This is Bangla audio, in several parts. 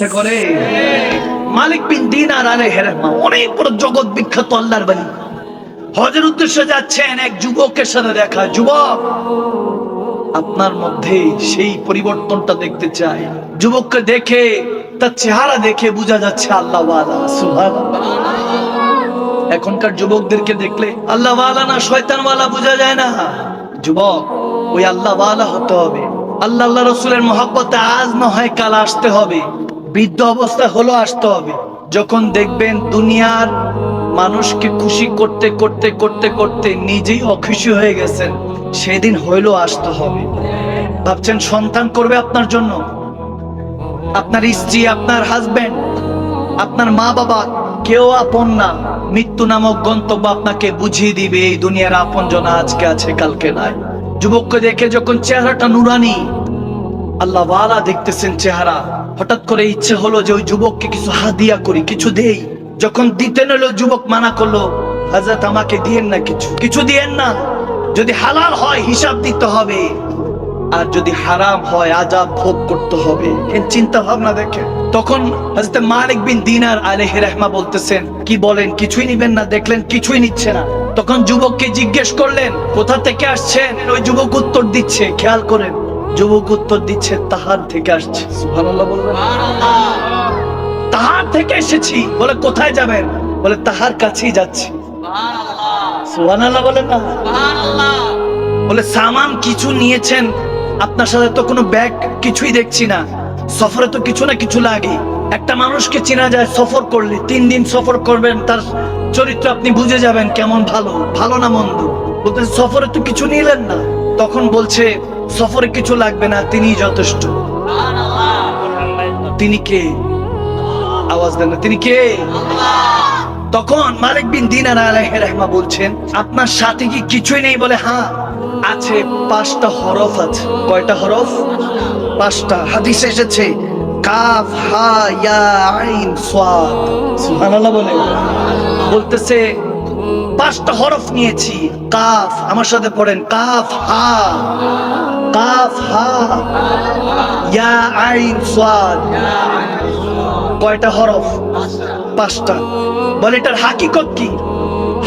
ইচ্ছা করে। মালিক বিন দিনার আলে হেরেমা অনেক বড় জগৎ বিখ্যাত আল্লাহর বাড়ি হজের উদ্দেশ্যে যাচ্ছেন এক যুবকের সাথে দেখা। যুবক, আপনার মধ্যে সেই পরিবর্তনটা দেখতে চাই। যুবককে দেখে, তার চেহারা দেখে বোঝা যাচ্ছে আল্লাহ এখনকার যুবকদেরকে দেখলে আল্লাহ না, শয়তান ওয়ালা বোঝা যায় না। যুবক, ওই আল্লাহ হতে হবে। আল্লাহ আল্লাহ রসুলের মহাব্বতে আজ না হয় কাল আসতে হবে। বৃদ্ধ অবস্থা হলো আসতে হবে। যখন দেখবেন দুনিয়ার মানুষকে খুশি করতে করতে করতে করতে নিজেই অখুশি হয়ে গেছেন, সেদিন হইল আসতে হবে। ভাবছেন, সন্তান করবে আপনার জন্য? আপনার স্ত্রী, আপনার হাজবেন্ড আপনার মা বাবা কেউ আপন না। মৃত্যু নামক গন্তব্য আপনাকে বুঝিয়ে দিবে, এই দুনিয়ার আপন জনা আজকে আছে, কালকে নাই। যুবককে দেখে যখন চেহারাটা নুরানি, আল্লাহ দেখতেছেন চেহারা। হঠাৎ করে ইচ্ছে হলো যে ওই যুবককে কিছু হাদিয়া করি, কিছু দেই। যখন দিতে নিল, যুবক মানা করল, হাজরত, আমাকে দিয়েন না কিছু। কিছু দিয়েন না। যদি হালাল হয়, হিসাব দিতে হবে। আর যদি হারাম হয়, আজাব ভোগ করতে হবে। চিন্তা ভাবনা দেখে তখন হযরত মালিক বিন দিনার আলাইহি রাহমা বলতেছেন, কি বলেন? কিছুই নিবেন না। দেখলেন, কিছুই নিচ্ছে না। তখন যুবককে জিজ্ঞেস করলেন, কোথা থেকে আসছেন? ওই যুবক উত্তর দিচ্ছে, খেয়াল করেন যুবক উত্তর দিচ্ছে তাহার থেকে আসছে। সুবহানাল্লাহ বলবেন। তাহার থেকে এসেছি। বলে কোথায় যাবেন? বলে তাহার কাছেই যাচ্ছি। সুবহানাল্লাহ। বলেন না। বলে সামান কিছু নিয়েছেন আপনার সাথে তো কোনো ব্যাগ কিছুই দেখছি না। সফরে তো কিছু না কিছু লাগে। একটা মানুষকে চেনা যায় সফর করলে। তিন দিন সফর করবেন তার চরিত্র আপনি বুঝে যাবেন কেমন ভালো ভালো না মন্দ। বলতে সফরে তো কিছু নিলেন না। তখন বলছে সফরে কিছু লাগবে না তিনি যথেষ্ট। তিনি কে? আওয়াজ দেন তিনি কে? তখন মালিক বিন দিনার রাহমা বলছেন, আপনার সাথে কি কিছুই নেই বলে? হ্যাঁ আছে, পাঁচটা হরফ আছে। কয়টা হরফ? পাঁচটা। হাদিস এসেছে, কাফ, হা, ইয়া, আইন সাদ সুবহানাল্লাহ বলে। বলতেছে, পাঁচটা হরফ নিয়েছি, কাফ। আমার সাথে পড়েন, কাফ, হা। কয়টা হরফ? পাঁচটা। বলে এটার হাকিকত কি?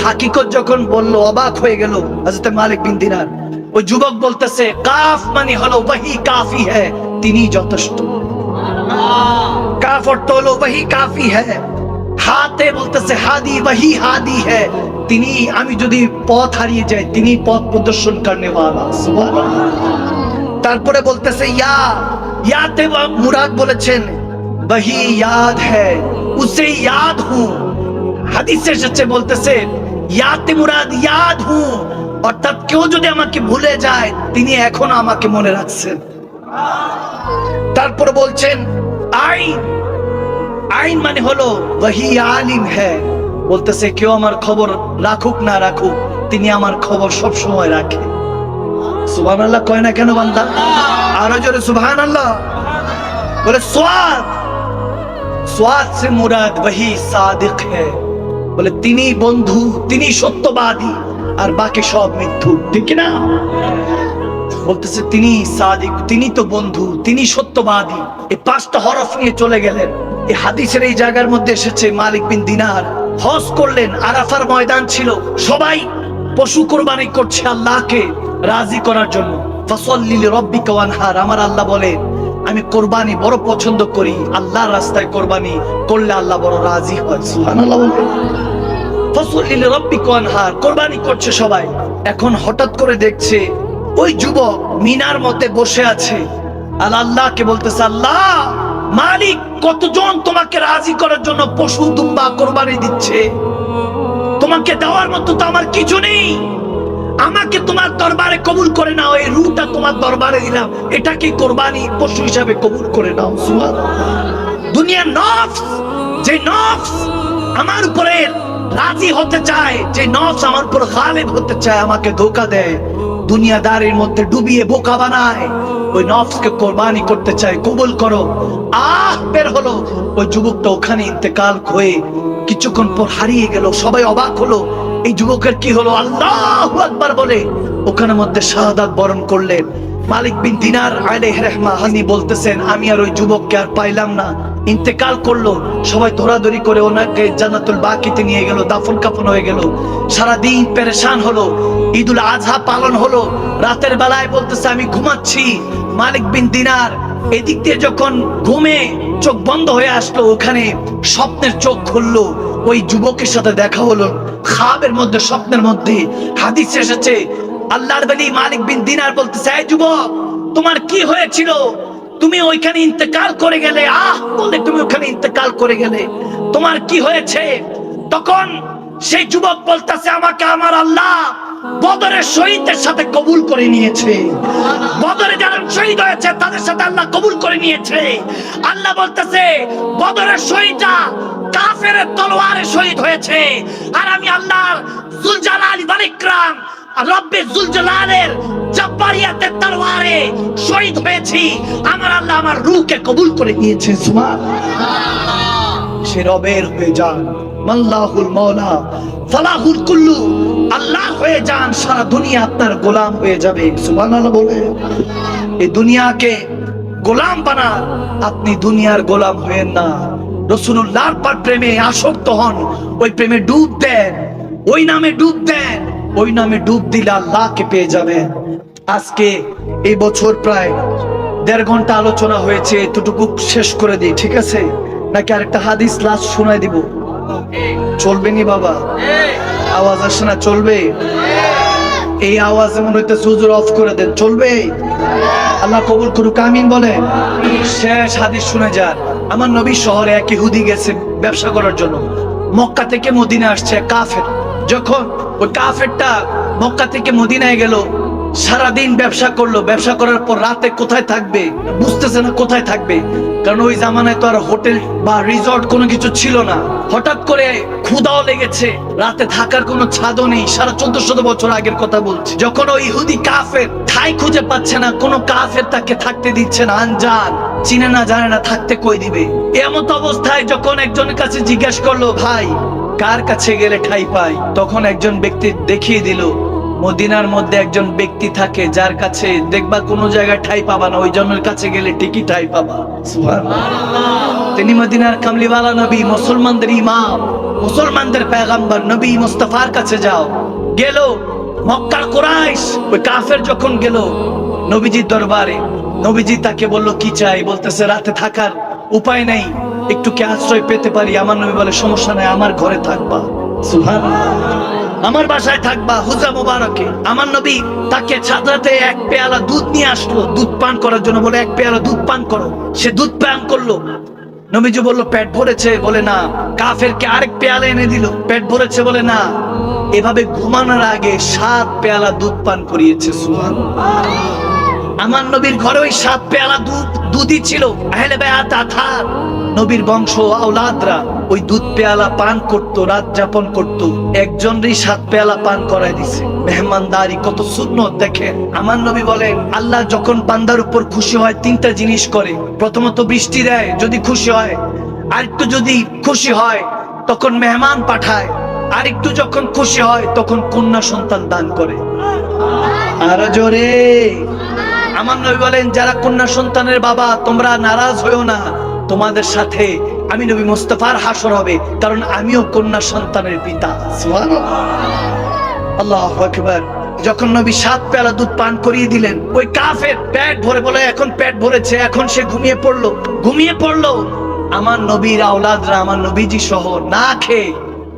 হাকিকত যখন বলল, অবাক হয়ে গেল হযরত মালিক বিন দিনার। ওই যুবক বলতেছে, কাফ মানে হলো ওহি কাফি হ্যায় তিনি যথেষ্ট। কাফ অর্থ হলো ওহি কাফি হ্যায় হাতে বলতেছে, হাদি ওহি হাদি হ্যায় তিনি, আমি যদি পথ হারিয়ে যাই, তিনি পথ প্রদর্শন করনে তারপরে বলতেছে, ইয়া ইয়াতে মুরাদ বলেছেন, বহি ইয়াদ হ্যায় উসে ইয়াদ হুঁ হাদিসে এসেছে, বলতেছে, ইয়াতে মুরাদ ইয়াদ হু অর্থাৎ কেউ যদি আমাকে ভুলে যায়, তিনি এখনও আমাকে মনে রাখছেন। তারপর বলছেন, আইন আইন মানে হলো, বহি আলিম হ্যায় বলতেছে, কেউ আমার খবর রাখুক না রাখুক, তিনি আমার খবর সব সময় রাখে। সুবাহ আল্লাহ কয় না কেন বান্দা? আরও জোরে সুবাহ আল্লাহ বলে, সোয়াদ সোয়াদ সে মুরাদ বহি সাদিক হ্যাঁ বলে, তিনি বন্ধু, তিনি সত্যবাদী, আর বাকি সব মৃত্যু ঠিক না বলতেছে, তিনি সাদিক, তিনি তো বন্ধু, তিনি সত্যবাদী। এই পাঁচটা হরফ নিয়ে চলে গেলেন। এই হাদিসের এই জায়গার মধ্যে এসেছে মালিক বিন দিনার। হজ করলেন, আরাফার ময়দান ছিল। সবাই পশু কোরবানি করছে আল্লাহকে রাজি করার জন্য। ফসল্লিল ওয়ানহার, আমার আল্লাহ বলে আমি কোরবানি বড় পছন্দ করি, আল্লাহর রাস্তায় কোরবানি করলে আল্লাহ বড় রাজি হয়, সুবহানাল্লাহ বলবেন ফসলিল রব্বিকা ওয়ানহার, কোরবানি করছে সবাই। এখন হঠাৎ করে দেখছে, ওই যুবক মিনার মতে বসে আছে। আর আল্লাহকে বলতেছে, আল্লাহ মালিক কতজন তোমাকে রাজি করার জন্য পশু দুম্বা কোরবানি দিচ্ছে? তোমাকে দেওয়ার মতো তো আমার কিছু নেই। আমাকে তোমার দরবারে কবুল করে নাও, এই রুটা তোমার দরবারে দিলাম। এটাকে কোরবানি পশু হিসাবে কবুল করে নাও, সুবহানাল্লাহ। দুনিয়ার নফস, যে নফস আমার উপরে রাজি হতে চায়, যে নফস আমার উপর গালেব হতে চায়, আমাকে ধোকা দেয়। দুনিয়াদারির মধ্যে ডুবিয়ে বোকা বানায়। ওই নফসকে কোরবানি করতে চায়, কবুল করো। আহ, বের হলো। ওই যুবকটা ওখানে ইন্তেকাল হয়ে কিছুক্ষণ পর হারিয়ে গেল। সবাই অবাক হলো। এই যুবকের কি হলো? আল্লাহ আকবার বলে। ওখানে মধ্যে শাহাদাত বরণ করলেন। মালিক বিন দিনার আলাইহির রহমা হানি বলতেছেন, আমি আর ওই যুবককে আর পাইলাম না। ইন্তেকাল করল, সবাই ধরাধরি করে ওনাকে জান্নাতুল বাকিতে নিয়ে গেল, দাফন কাফন হয়ে গেল। সারা দিন পেরেশান হলো, ঈদুল আজহা পালন হলো, রাতের বেলায় বলতেছে, আমি ঘুমাচ্ছি। মালিক বিন দিনার এদিক দিয়ে যখন ঘুমে চোখ বন্ধ হয়ে আসলো, ওখানে স্বপ্নের চোখ খুললো। ওই যুবকের সাথে দেখা হলো। খাবের মধ্যে, স্বপ্নের মধ্যে হাদিস এসেছে। আল্লাহর বলি মালিক বিন দিনার বলতেছে যুবক, তোমার কি হয়েছিল? তুমি ওইখানে ইন্তেকাল করে গেলে, আহ বলে তুমি ওখানে ইন্তেকাল করে গেলে। তোমার কি হয়েছে? তখন সেই যুবক বলতেছে, আমাকে আমার আল্লাহ বদরের শহীদদের সাথে কবুল করে নিয়েছে। বদরে যারা শহীদ হয়েছে, তাদের সাথে আল্লাহ কবুল করে নিয়েছে। আল্লাহ বলতেছে, বদরের শহীদরা কাফের তলোয়ারে শহীদ হয়েছে। আর আমি আল্লাহর জুলজালাল বালিকরাম রব্বে জুলজালালের শহীদ হয়েছি। আমার আল্লাহ আমার কবুল করে নিয়েছে সে রবের হয়ে যান, মাল্লাহুল মৌলা ফালাহুল কুল্লু। আল্লাহ হয়ে যান, সারা দুনিয়া আপনার গোলাম হয়ে যাবে, সুবহানাল্লাহ বলে। এই দুনিয়াকে গোলাম বানান, আপনি দুনিয়ার গোলাম হয়েন না। রসুল্লাহর পর প্রেমে আসক্ত হন, ওই প্রেমে ডুব দেন, ওই নামে ডুব দেন, ওই নামে ডুব দিলে আল্লাহকে পেয়ে যাবেন। আজকে এই বছর প্রায় দেড় ঘণ্টা আলোচনা হয়েছে, এতটুকু শেষ করে দিই, ঠিক আছে? নাকি আরেকটা হাদিস লাস্ট শোনায় দিব? চলবে নি বাবা? আওয়াজ আসে না, চলবে? এই আওয়াজে মনে হইতে সুজুর অফ করে দেন, চলবে? আল্লাহ কবুল করুক, আমিন বলে শেষ হাদিস শুনে যান। আমার নবী শহরে এক ইহুদি গেছে ব্যবসা করার জন্য। মক্কা থেকে মদিনা আসছে কাফের। যখন ওই কাফেরটা মক্কা থেকে মদিনায় গেল সারাদিন ব্যবসা করল, ব্যবসা করার পর রাতে কোথায় থাকবে? বুঝতেছে না কোথায় থাকবে। কারণ ওই জামানায় তো আর হোটেল বা রিসর্ট কোনো কিছু ছিল না। হঠাৎ করে ক্ষুদাও লেগেছে। রাতে থাকার কোনো ছাদও নেই। সারা চোদ্দ শত বছর আগের কথা বলছি। যখন ওই ইহুদি কাফের ঠাই খুঁজে পাচ্ছে না, কোনো কাফের তাকে থাকতে দিচ্ছে না। আনজান। চিনে না, জানে না, থাকতে কই দিবে? এমত অবস্থায় যখন একজনের কাছে জিজ্ঞেস করল, ভাই, কার কাছে গেলে ঠাই পাই? তখন একজন ব্যক্তি দেখিয়ে দিল মদিনার মধ্যে একজন ব্যক্তি থাকে যার কাছে দেখবা কোনো জায়গায় ঠাই পাবা না, ওই জনের কাছে গেলে ঠিকই ঠাই পাবা। তিনি মদিনার কামলিওয়ালা নবী, মুসলমানদের ইমাম, মুসলমানদের পেগাম্বর নবী মুস্তাফার কাছে যাও। গেল মক্কার কোরাইশ, ওই কাফের যখন গেল নবীজির দরবারে, নবীজি তাকে বলল, কি চাই? বলতেছে, রাতে থাকার উপায় নেই একটু কি আশ্রয় পেতে পারি। আমার নবী বলে, সমস্যা নাই, আমার ঘরে থাকবা। সুবহানাল্লাহ। আমার বাসায় থাকবা হুজা মোবারকে। আমার নবী তাকে ছাদরাতে এক পেয়ালা দুধ নিয়ে আসলো। দুধ পান করার জন্য বলে, এক পেয়ালা দুধ পান করো। সে দুধ পান করল। নবীজি বলল, পেট ভরেছে? বলে, না। কাফেরকে আরেক পেয়ালা এনে দিল। পেট ভরেছে? বলে, না। এভাবে ঘুমানোর আগে সাত পেয়ালা দুধ পান করিয়েছে সুহান আমার নবীর ঘরে ওই সাত পেয়ালা দুধ, দুধই ছিল। আহলে বায়াত আথার নবীর বংশ আওলাদরা ওই দুধ পেয়ালা পান করত, রাত যাপন করত। একজনরই সাত পেয়ালা পান করায় দিছে। মেহমানদারি কত সুন্নত, দেখেন। আমার নবী বলেন, আল্লাহ যখন বান্দার উপর খুশি হয়, তিনটা জিনিস করে। প্রথমত বৃষ্টি দেয়, যদি খুশি হয়। আরেকটু যদি খুশি হয়, তখন মেহমান পাঠায়। আরেকটু যখন খুশি হয়, তখন কন্যা সন্তান দান করে। আরও জোরে। আমার নবী বলেন, যারা কন্যা সন্তানের বাবা, তোমরা নারাজ হয়েও না। তোমাদের সাথে আমি নবী মুস্তফার হাসর হবে, কারণ আমিও কন্যা সন্তানের পিতা। আল্লাহ যখন নবী সাত পেয়ালা দুধ পান করিয়ে দিলেন, ওই কাফের পেট ভরে বলে, এখন পেট ভরেছে, এখন সে ঘুমিয়ে পড়ল। ঘুমিয়ে পড়ল। আমার নবীর আওলাদরা, আমার নবীজি সহ না খেয়ে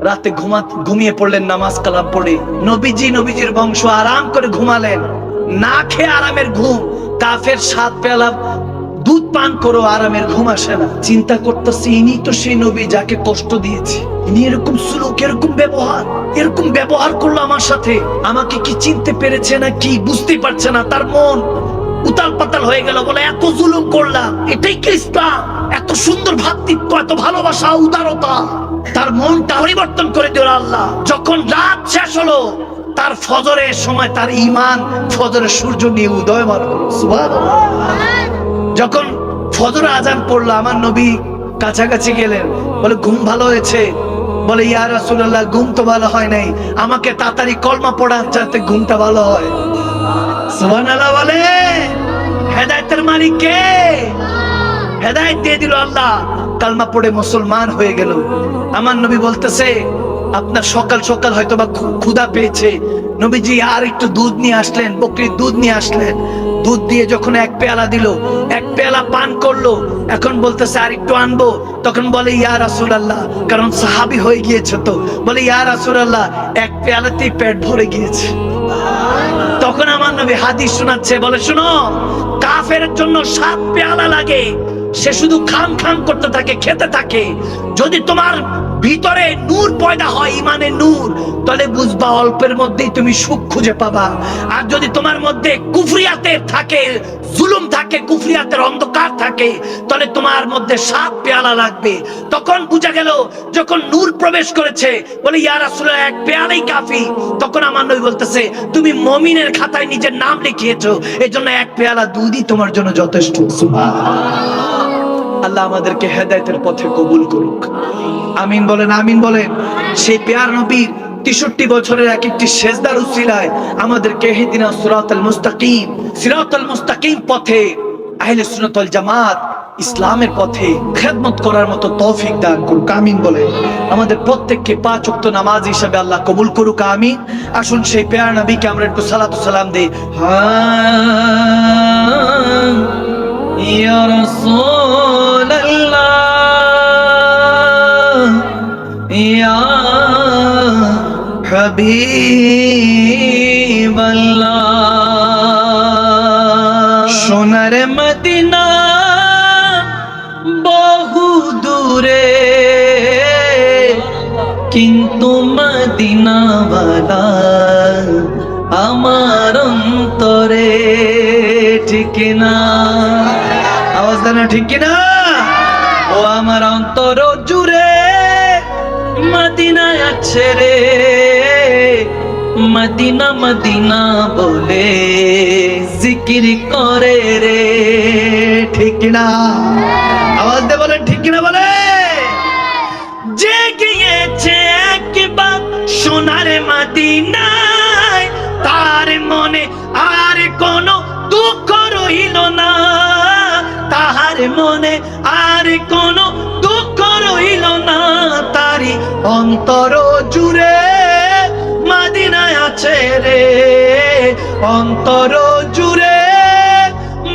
রাতে ঘুমা, ঘুমিয়ে পড়লেন নামাজ কালাম পড়ে। নবীজি নবীজির বংশ আরাম করে ঘুমালেন। না খেয়ে আরামের ঘুম। কাফের সাত পেয়ালা দুধ পান করো, আরামের ঘুম আসে না। চিন্তা করতেছি, ইনি তো সেই নবী যাকে কষ্ট দিয়েছি। ইনি এরকম সুলুক, এরকম ব্যবহার এরকম ব্যবহার করল আমার সাথে। আমাকে কি চিনতে পেরেছে না কি বুঝতে পারছে না, তার মন উতাল পাতাল হয়ে গেল। বলে, এত জুলুম করলাম, এটাই কি ইসলাম? এত সুন্দর ভাতৃত্ব, এত ভালোবাসা, উদারতা। তার মনটা পরিবর্তন করে দিল আল্লাহ। যখন রাত শেষ হলো তার ফজরের সময় তার ইমান ফজরের সূর্য নিয়ে উদয়মান যখন ফজর আজান পড়ল, আমার নবী কাছাকাছি গেলেন। বলে, ঘুম ভালো হয়েছে? বলে, ইয়া রাসূলুল্লাহ, ঘুম তো ভালো হয় নাই। আমাকে তাড়াতাড়ি কলমা পড়া যাতে ঘুমটা ভালো হয়। সুবহানাল্লাহ বলে, হেদায়েতের মালিক কে? হেদায়েত দিয়ে দিল আল্লাহ। কালমা পড়ে মুসলমান হয়ে গেল। আমার নবী বলতেছে আপনার সকাল সকাল হয়তো বা ক্ষুধা পেয়েছে। নবীজি আর একটু দুধ নিয়ে আসলেন, বকরির দুধ নিয়ে আসলেন। দুধ দিয়ে যখন এক পেয়ালা দিল, এক পেয়ালা পান করল, এখন বলতেছে আর একটু আনব। তখন বলে, ইয়া রাসুল আল্লাহ কারণ সাহাবি হয়ে গিয়েছে তো। বলে, ইয়া রাসুল আল্লাহ এক পেয়ালাতেই পেট ভরে গিয়েছে। তখন আমার নবী হাদিস শোনাচ্ছে, বলে, শুনো, কাফের জন্য সাত পেয়ালা লাগে। সে শুধু খাম খাম করতে থাকে, খেতে থাকে। যদি তোমার ভিতরে নূর পয়দা হয়, ইমানের নূর। তাহলে বুঝবা, অল্পের মধ্যেই তুমি সুখ খুঁজে পাবা। আর যদি তোমার মধ্যে কুফরিয়াতের থাকে, জুলুম থাকে, কুফরিয়াতের অন্ধকার থাকে, তাহলে তোমার মধ্যে সাত পেয়ালা লাগবে। তখন বুঝা গেল, যখন নূর প্রবেশ করেছে, বলে, ইয়া রাসূলুল্লাহ, এক পেয়ালাই কাফি। তখন আমার নবী বলতেছে, তুমি মমিনের খাতায় নিজের নাম লিখিয়েছো এই জন্য এক পেয়ালা দুধই তোমার জন্য যথেষ্ট। আল্লাহ আমাদেরকে হেদায়েতের পথে কবুল করুক। আমিন বলেন আমিন বলেন। সেই পেয়ার নবীর তেষট্টি বছরের এক একটি সেজদার উসিলায় আমাদেরকে হেদিনা সিরাতাল মুস্তাকিম সিরাতাল মুস্তাকিম পথে, আহলে সুন্নাত জামাত ইসলামের পথে খেদমত করার মতো তৌফিক দান করুক। আমিন বলে আমাদের প্রত্যেককে পাঁচ ওয়াক্ত নামাজ হিসাবে আল্লাহ কবুল করুক, আমিন। আসুন সেই পেয়ার নবীকে আমরা একটু সালাতু সালাম দেই। হ্যাঁ হাবিবাল্লাহ সোনার মদিনা বহু দূরে কিন্তু মদিনাওয়ালা আমার অন্তরে ঠিক না। না ঠিক না ও আমার অন্তর জুড়ে মদিনায় আছে রে। মদিনা মদিনা বলে জিকির করে রে। ঠিক না আওয়াজ দিয়ে বলেন, ঠিক না বলে? যে গিয়েছে একবার সোনার মদিনায়। তার মনে আর কোনো দুঃখ রইল না। তাহার মনে আর কোনো দুঃখ রইল না। তারি অন্তর জুড়ে মাদিনায় আছে রে। অন্তর জুড়ে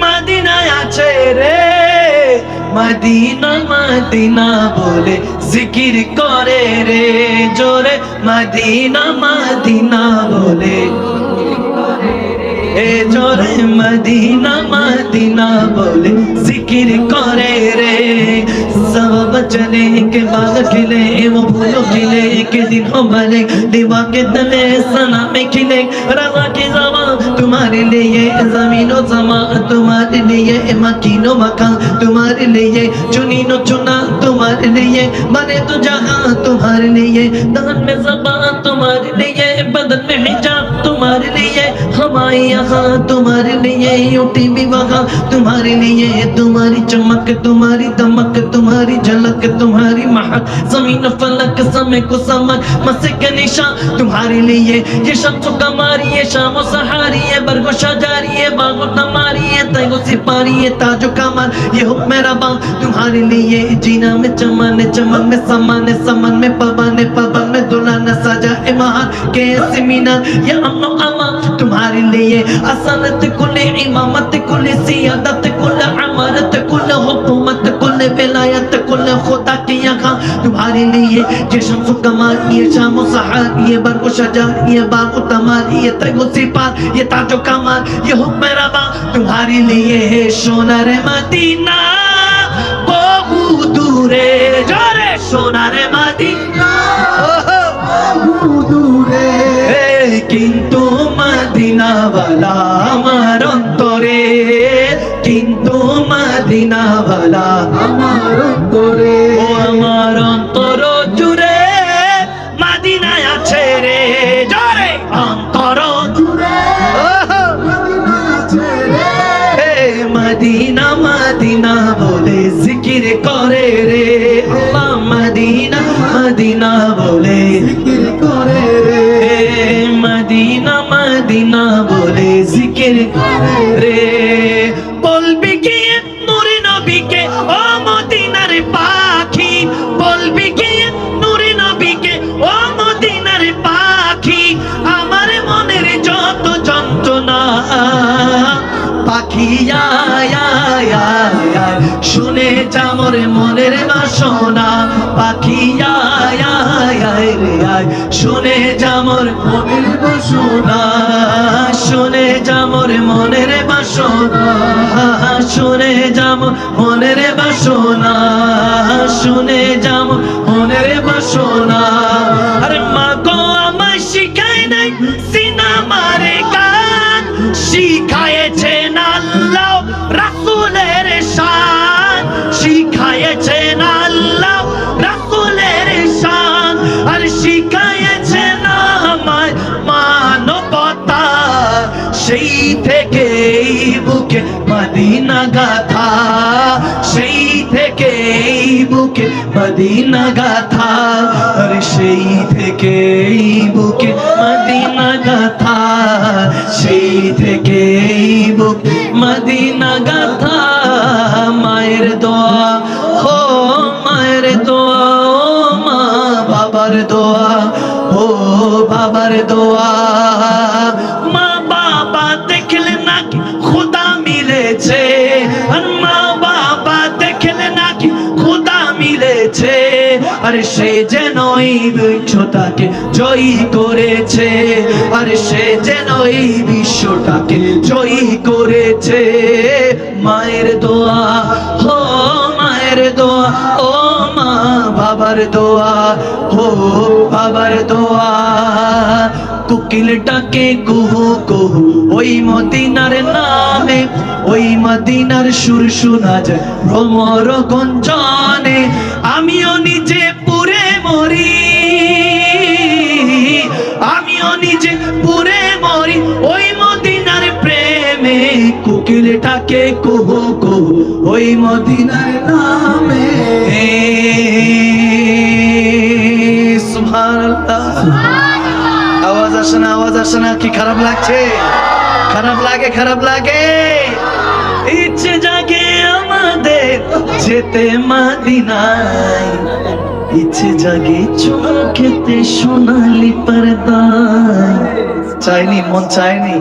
মাদিনায় আছে রে। মদিনা মদিনা বলে জিকির করে রে। জোরে মদিনা মদিনা বলে এ জোরে মদিনা মদিনা বলে জিকির করে রে सब बचने के बाद खिले वो फूलों खिले के दिन हो भले दीवा के तले सना में खिले रवा की जमा तुम्हारे लिए जमीनो जमा तुम्हारे लिए मकीनो मकान तुम्हारे लिए चुनी नो चुना तुम्हारे लिए बने तो जहां तुम्हारे लिए दान में जबा तुम्हारे लिए बदन में हिजाब तुम्हारे लिए हमारे यहाँ तुम्हारे लिए उठी भी वहाँ। तुम्हारे लिए तुम्हारी चमक, तुम्हारी दमक, तुम्हारी झलक, तुम्हारी महक। ज़मीन फलक, समय को समझ मसे के निशान। तुम्हारे लिए ये शम्स कमारी ये शाम सहारी ये बरगो शजारी ये बागो तमारी ये तैगो सिपारी ये ताजो कमाल। ये हुक्म मेरा बाल तुम्हारे लिए जीना में चमन चमन में समान, समन में पवन पवन में दुल्हन, सजा ए महान के मीना ये अमनो अमा तुम्हारे लिए असनत कुल इमामत कुल सियादत कुल अमरत कुल हुकूमत कुल विलायत कुल खुदा की यहाँ तुम्हारे लिए ये शम्स कमाल ये शाम सहार ये बरगो शजार ये बागो तमार ये तैगो सिपार ये ताजो कमाल ये हुक्म रबा तुम्हारे लिए है सोनार मदीना মদিনাওয়ালা আমার অন্তরে। ও আমার অন্তর জুড়ে মদিনায় আছে রে। জরে! অন্তর জুড়ে মদিনা মদিনা বলে জিকির করে রে। আল্লাহ মদিনা মদিনা বলে জিকির করে রে। মদিনা মদিনা বলে জিকির করে রে। পাখি শুনে যামর মনের বাসনা। পাখি শুনে যামর মনের বাসনা। শুনে যামর মনের বাসনা। শুনে যাম মনের বাসনা। শুনে যাম মনের বাসনা। আরে মা সেই থেকে এই বুকে মদিনা গাথা। সেই থেকে বুকে মদিনা গাথা। আর সেই থেকে বুকে মদিনা গাথা। সেই থেকে বুকে মদিনা গাথা। মায়ের দোয়া হো মায়ের দোয়া, ও মা বাবার দোয়া, ও বাবার দোয়া। আর সে যেন এই বিশ্বটাকে জয়ী করেছে। আর সে যেন এই বিশ্বটাকে জয়ী করেছে। মায়ের দোয়া হো মায়ের দোয়া, ও মা বাবার দোয়া হো বাবার দোয়া। কুকিল ডাকে কুহু কুহু ওই মদিনার নামে, ওই মদিনার সুর শোনা যায় ভ্রমর গঞ্জনে। আমিও নিজে কুকিলটাকে কুহু কুহু ওই মদিনার নামে। আওয়াজ আসে না, আওয়াজ আসে না, কি খারাপ লাগছে? খারাপ লাগে খারাপ লাগে। ইচ্ছে জাগে আমাদের যেতে মাদিনায়। ইচ্ছে জাগে চোখেতে সোনালি পর্দায়। চাইনি, মন চায়নি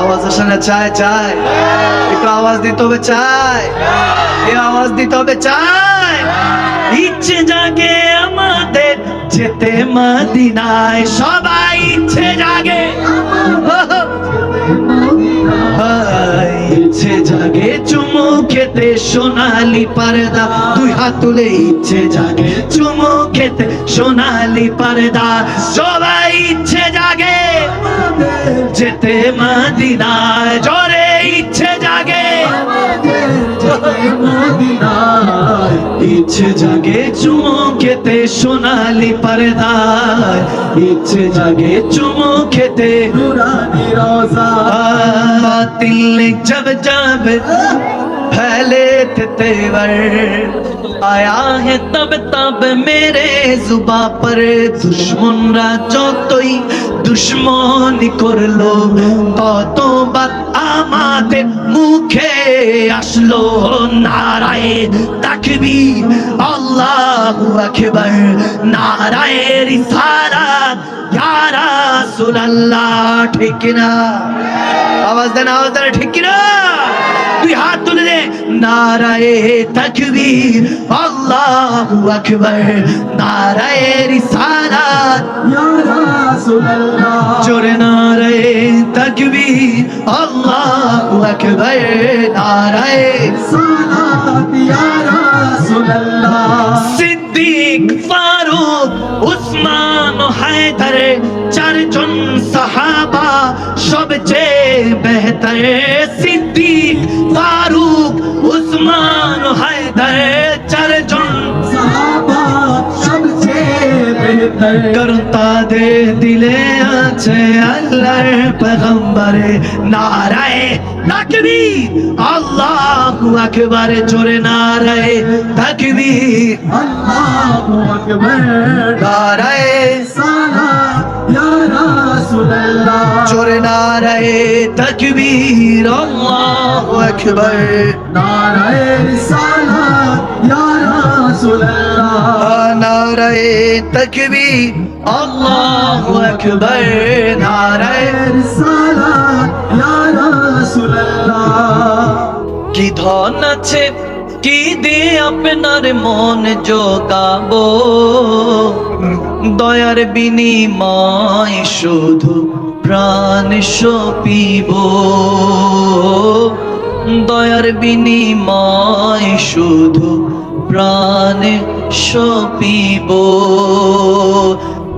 আওয়াজ আসে না চায় চায়। একটু আওয়াজ দিতে হবে, চায়। এ আওয়াজ দিতে হবে, চায়। ইচ্ছে জাগে আমাদের যেতে মদিনায়, সবাই ইচ্ছে জাগে। ইচ্ছে জাগে, চুমু খেতে সোনালি পর্দা। দুই হাত তুলে ইচ্ছে জাগে, চুমু খেতে সোনালি পর্দা। সবাই ইচ্ছে জাগে। যেতে মদিনায়। জরে ইচ্ছে জাগে। ইচ্ছে জাগে চুমো খেতে সোনালি পরদায়। ইচ্ছে জাগে চুমো খেতে নুরানি রোজা। তিল জব জব फैले थे तेवर आया है तब तब मेरे जुबा पर दुश्मन राजो तो दुश्मन कर लो तो, तो बात আমাদের মুখে আসলো নারায় তাকবীর। আল্লাহু আকবার নারায়ে রিসালাত ইয়া রাসূলুল্লাহ, ঠিক কিনা? আওয়াজ দেন আওয়াজ দেন, ঠিক কিনা? তুই হাত তুলে দে নারায়ে তাকবীর আল্লাহু আকবার। নারায়ে রিসালাত। ইয়া রাসূলুল্লাহ। জোরে নারায়ে তাকবীর আল্লাহু আকবার। নারায়ে সিদ্দিক ফারুক উসমান হায়দার চারজন সাহাবা সবচেয়ে বেহতর সিদ্দিক ফারুক উসমান হায়দার চারজন। সাহাবা কারণ তাদের দিলে আছে আল্লাহর পেগম্বরে নারায়ে তাকবীর। আল্লাহু আকবার জোরে নারায়ে তাকবীর। নারায়ে জোরে নারায়ে তাকবীর আল্লাহু আকবার। নারায়ে তাকবীর আল্লাহু আকবার। নারায়ে কি ধন আছে কি দিয়ে আপনার মন জোগাবো? দয়ার বিনিময় শুধু প্রাণ সপিব। দয়ার বিনিময় শুধু প্রাণ সপিব।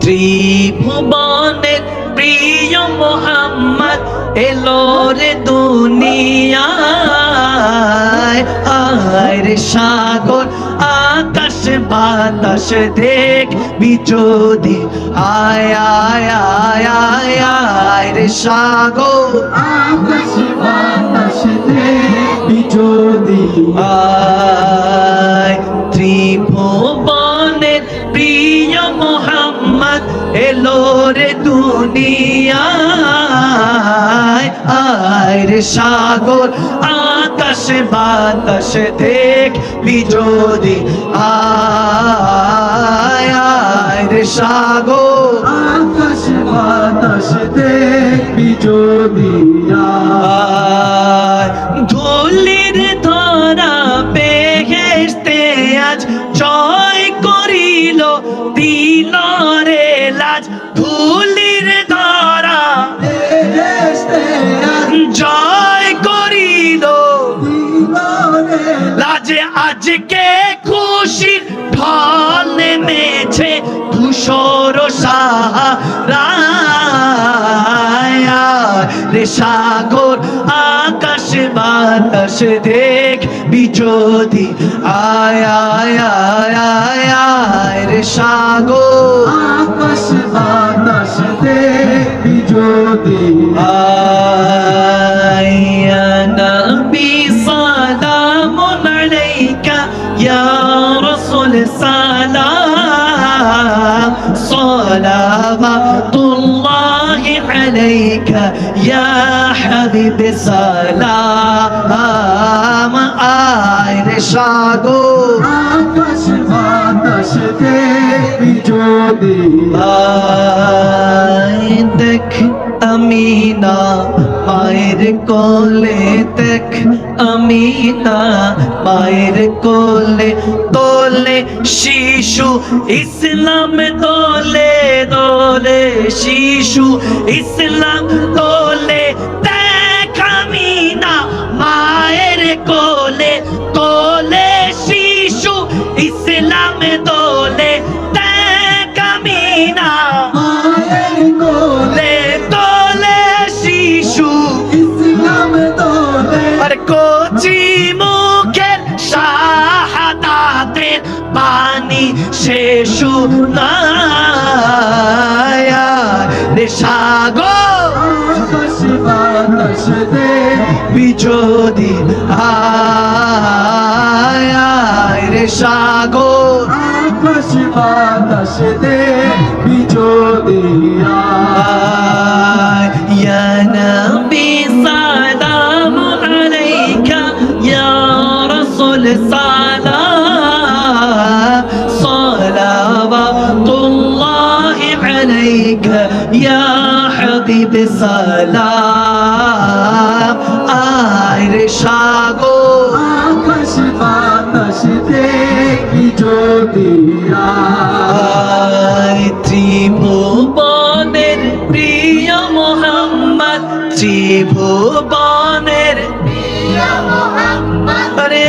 ত্রিভুবনের প্রিয় মোহাম্মদ, এলো রে দুনিয়ায়। আয় সাগর বাতাস দেখ বিচোদি আয় আয় আয় আয় আয় রে সাগর। আকাশ বাতাস দেখ যদি আয়। সাগর আকাশ বাতাস দেখ বিজোদি আয় রে সাগর। আকাশ বাতাস দেখবি যদি আয়। ধুলির ধরা বেহেস্তে আজ জয় করিল দিল রে লাজ। ধূসর রে সাগর, আকাশ বাতাস দেখ বিচোদি আয় আয় আয় আয় আয় রে সাগর। আকাশ বাতাস দেখবি যদি يا صلوات الله عليك يا حبيب سلام آير সাধু আকাশ বাতাস দেবি যদি দেখ আমি না মায়ের কোলে দেখ আমি না মায়ের কোলে তোলে শিশু ইসলাম তোলে দোলে শিশু ইসলাম তোলে কোলে শিশু ইসলাম দোলে কোলে শিশু। ইসলাম তোলে আর কচি মুখের শাহাদাতের বাণী শেষু সাগর। বাতাস বিচোদি আয় আয় রে সাগর আকাশে বাতাসে দে বিজোদিয়া ইয়া নবী সালাম আলাইকা ইয়া রাসূল সালাম সালাওয়াতুল্লাহ আলাইকা ইয়া হাবিব সালাম আয় রে সালাম ত্রিভুবনের আরে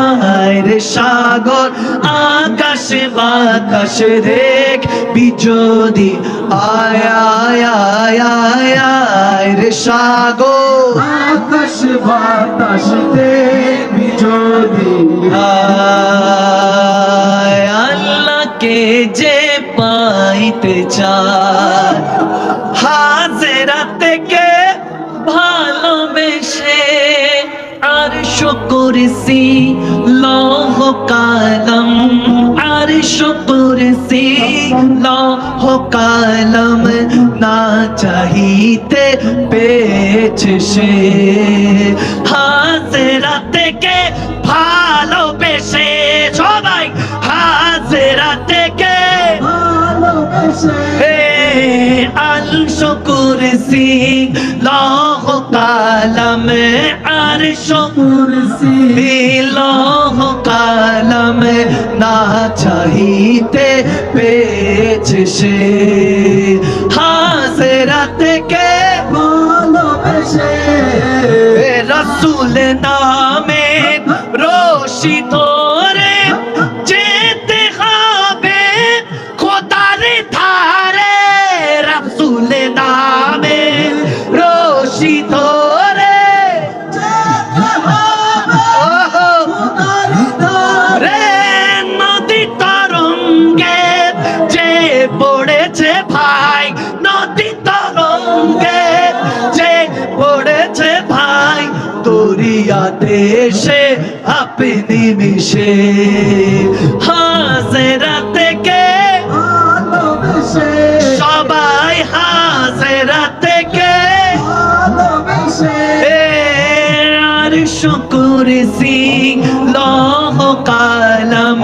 আয় রে সাগর আকাশ বাতাস দেখ বিজোদি আয় রে সাগর। আকাশ বাতাস আয় আল্লাহকে যে পাইতে চায়। হাজেরা থেকে ভালোবেসে? আর শুকুরসি লহ কালম। আর শুকুরসি লহ কালম। না চাহিতে পেয়েছে সে। হাজেরা থেকে ভালোবেসে? সবাই হাজেরা থেকে ভালোবেসে হে আল শুকুরসি লহ কালাম আরশ কুরসি লহ কালাম না চাহিতে পেয়েছে সে। হাজরাত কে ভালোবেসে রসুল নামে রশি দেশে আপনি মিশে হাজরাতে কে? ভালোবেসে সবাই হাজরাতে কে? ভালোবেসে আর শুকুর সিং লহ কালম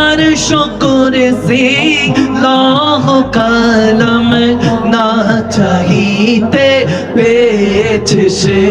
আর শুকুর সিং লহ কালম না চাহিতে পেয়েছে সে।